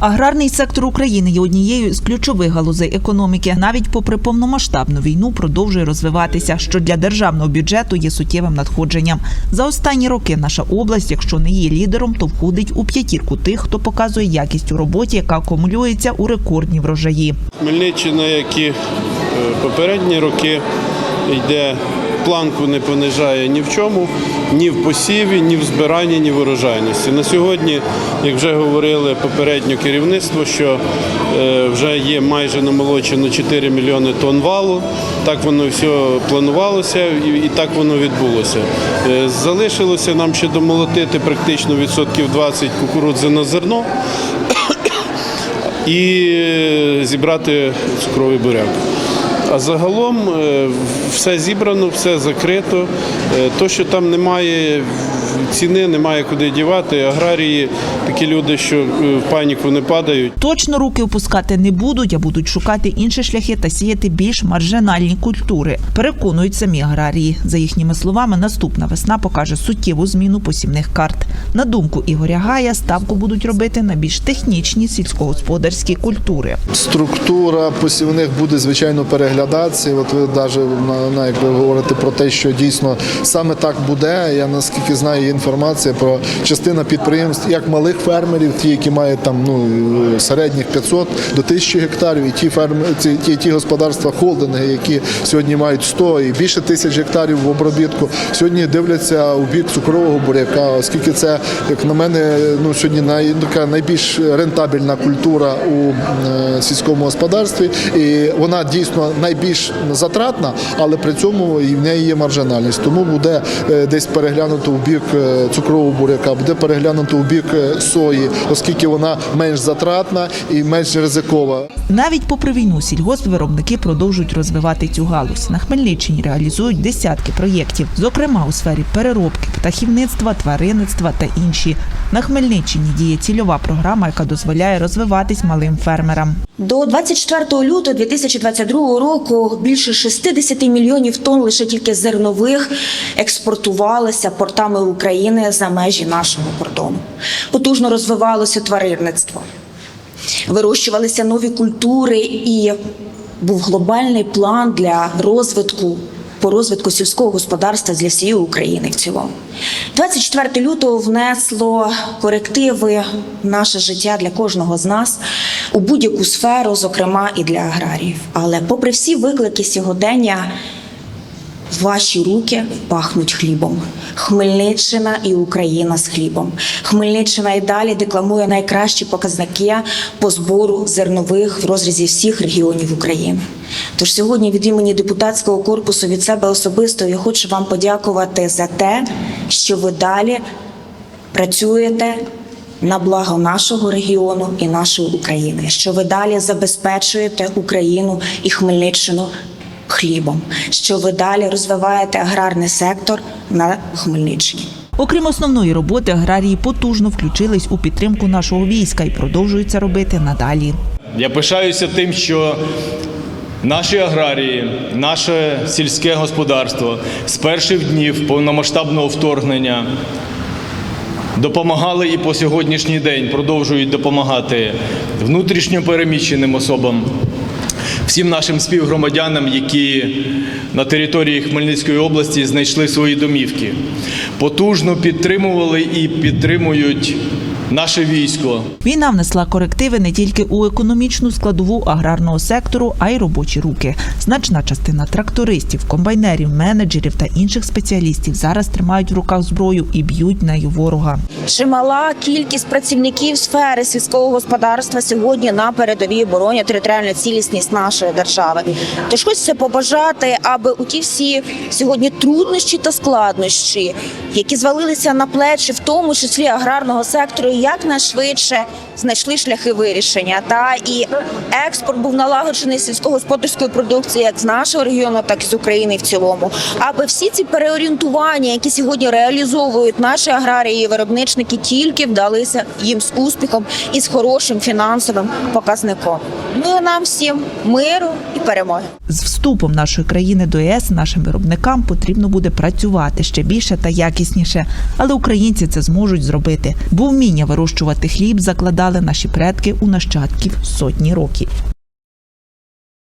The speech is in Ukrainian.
Аграрний сектор України є однією з ключових галузей економіки. Навіть попри повномасштабну війну продовжує розвиватися, що для державного бюджету є суттєвим надходженням. За останні роки наша область, якщо не є лідером, то входить у п'ятірку тих, хто показує якість у роботі, яка акумулюється у рекордні врожаї. Хмельниччина, як і е, попередні роки, йде планку не понижає ні в чому, ні в посіві, ні в збиранні, ні в урожайності. На сьогодні, як вже говорили попередньо керівництво, що е, вже є майже намолочено 4 мільйони тонн валу. Так воно все планувалося і, так воно відбулося. Е, Залишилося нам ще домолотити практично відсотків 20 кукурудзи на зерно і е, зібрати цукровий буряк. А загалом е, все зібрано, все закрито. Е, То, що там немає ціни, немає куди дівати. Аграрії такі люди, що е, в паніку не падають. Точно руки опускати не будуть, а будуть шукати інші шляхи та сіяти більш маржинальні культури. Переконують самі аграрії. За їхніми словами, наступна весна покаже суттєву зміну посівних карт. На думку Ігоря Гая, ставку будуть робити на більш технічні сільськогосподарські культури. Структура посівних буде звичайно переглядатися. От ви навіть на, на як говорите про те, що дійсно саме так буде. Я наскільки знаю, є інформація про частина підприємств, як малих фермерів, ті, які мають там ну середніх 500 до 1000 гектарів, і ті фермери, ті, ті, ті господарства холдинги, які сьогодні мають 100 і більше тисяч гектарів в обробітку, сьогодні дивляться у бік цукрового буряка, оскільки це, як на мене, ну сьогодні най, така найбільш рентабельна культура у е, сільському господарстві, і вона дійсно найбільш затратна, але при цьому і в неї є маржинальність. Тому буде е, десь переглянуто в бік цукрового буряка, буде переглянуто в бік е, сої, оскільки вона менш затратна і менш ризикова. Навіть попри війну сільгоспвиробники продовжують розвивати цю галузь. На Хмельниччині реалізують десятки проєктів, зокрема у сфері переробки, птахівництва, тваринництва та інші. На Хмельниччині діє цільова програма, яка дозволяє розвиватись малим фермерам. До 24 лютого 2022 року більше 60 мільйонів тонн лише тільки зернових експортувалося портами України за межі нашого кордону. Потужно розвивалося тваринництво, вирощувалися нові культури, і був глобальний план для розвитку. По розвитку сільського господарства для всієї України в цілому. 24 лютого внесло корективи в наше життя для кожного з нас у будь-яку сферу, зокрема і для аграріїв. Але попри всі виклики сьогодення, Ваші руки пахнуть хлібом. Хмельниччина і Україна з хлібом. Хмельниччина і далі декламує найкращі показники по збору зернових в розрізі всіх регіонів України. Тож сьогодні від імені депутатського корпусу від себе особисто я хочу вам подякувати за те, що ви далі працюєте на благо нашого регіону і нашої України, що ви далі забезпечуєте Україну і Хмельниччину хлібом, що ви далі розвиваєте аграрний сектор на Хмельниччині. Окрім основної роботи, аграрії потужно включились у підтримку нашого війська і продовжують це робити надалі. Я пишаюся тим, що наші аграрії, наше сільське господарство з перших днів повномасштабного вторгнення допомагали і по сьогоднішній день продовжують допомагати внутрішньо переміщеним особам, всім нашим співгромадянам, які на території Хмельницької області знайшли свої домівки, потужно підтримували і підтримують наше військо. Війна внесла корективи не тільки у економічну складову аграрного сектору, а й робочі руки. Значна частина трактористів, комбайнерів, менеджерів та інших спеціалістів зараз тримають в руках зброю і б'ють нею ворога. Чимала кількість працівників сфери сільського господарства сьогодні на передовій обороні територіальну цілісність нашої держави. Тож хочеться побажати, аби у ті всі сьогодні труднощі та складнощі, які звалилися на плечі, в тому числі аграрного сектору, якнайшвидше знайшли шляхи вирішення. Та і експорт був налагоджений сільськогосподарської продукції як з нашого регіону, так і з України в цілому. Аби всі ці переорієнтування, які сьогодні реалізовують наші аграрії і виробничники, тільки вдалися їм з успіхом і з хорошим фінансовим показником. Ну і нам всім миру і перемоги. Вступом нашої країни до ЄС нашим виробникам потрібно буде працювати ще більше та якісніше, але українці це зможуть зробити, бо вміння вирощувати хліб закладали наші предки у нащадків сотні років.